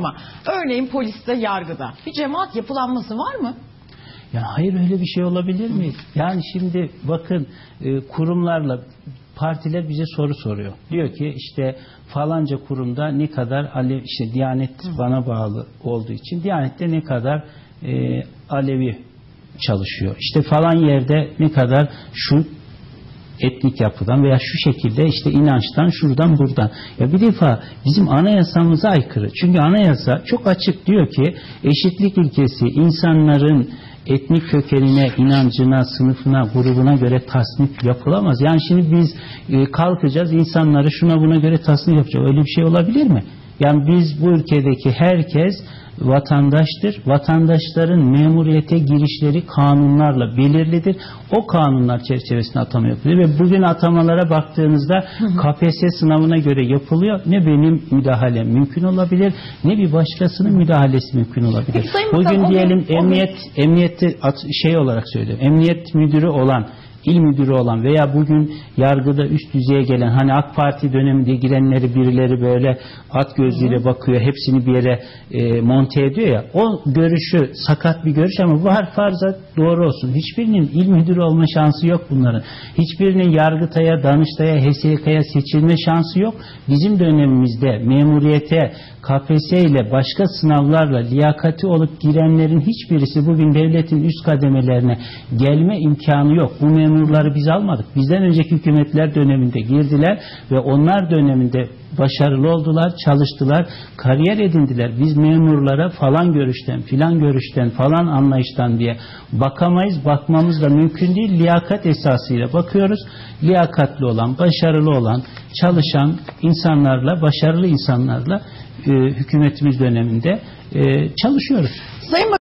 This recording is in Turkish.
Ama örneğin poliste, yargıda bir cemaat yapılanması var mı? Ya hayır öyle bir şey olabilir mi? Yani şimdi bakın e, kurumlarla partiler bize soru soruyor. Diyor ki işte falanca kurumda ne kadar Alev, işte Diyanet bana bağlı olduğu için Diyanet'te ne kadar e, Alevi çalışıyor. İşte falan yerde ne kadar şu etnik yapıdan veya şu şekilde işte inançtan şuradan buradan. Ya bir defa bizim anayasamıza aykırı. Çünkü anayasa çok açık diyor ki eşitlik ilkesi insanların etnik kökenine, inancına, sınıfına, grubuna göre tasnif yapılamaz. Yani şimdi biz e, kalkacağız insanları şuna buna göre tasnif yapacağız. Öyle bir şey olabilir mi? Yani biz bu ülkedeki herkes vatandaştır. Vatandaşların memuriyete girişleri kanunlarla belirlidir. O kanunlar çerçevesinde atama yapılıyor ve bugün atamalara baktığınızda KPSS sınavına göre yapılıyor. Ne benim müdahalem mümkün olabilir ne bir başkasının müdahalesi mümkün olabilir. Peki Sayın Bakan, Bugün o- diyelim o- emniyet emniyette at- şey olarak söylüyorum. Emniyet müdürü olan il müdürü olan veya bugün yargıda üst düzeye gelen hani AK Parti döneminde girenleri birileri böyle at gözüyle bakıyor hepsini bir yere e, monte ediyor ya o görüşü sakat bir görüş ama var farza doğru olsun. Hiçbirinin il müdürü olma şansı yok bunların. Hiçbirinin Yargıtay'a, Danıştay'a, HSYK'ya seçilme şansı yok. Bizim dönemimizde memuriyete, KPSS ile başka sınavlarla liyakati olup girenlerin hiçbirisi bugün devletin üst kademelerine gelme imkanı yok. Bu memurları biz almadık. Bizden önceki hükümetler döneminde girdiler ve onlar döneminde başarılı oldular, çalıştılar, kariyer edindiler. Biz memurlara falan görüşten, filan görüşten, falan anlayıştan diye bakamayız. Bakmamız da mümkün değil. Liyakat esasıyla bakıyoruz. Liyakatli olan, başarılı olan, çalışan insanlarla, başarılı insanlarla e, hükümetimiz döneminde e, çalışıyoruz. Sayın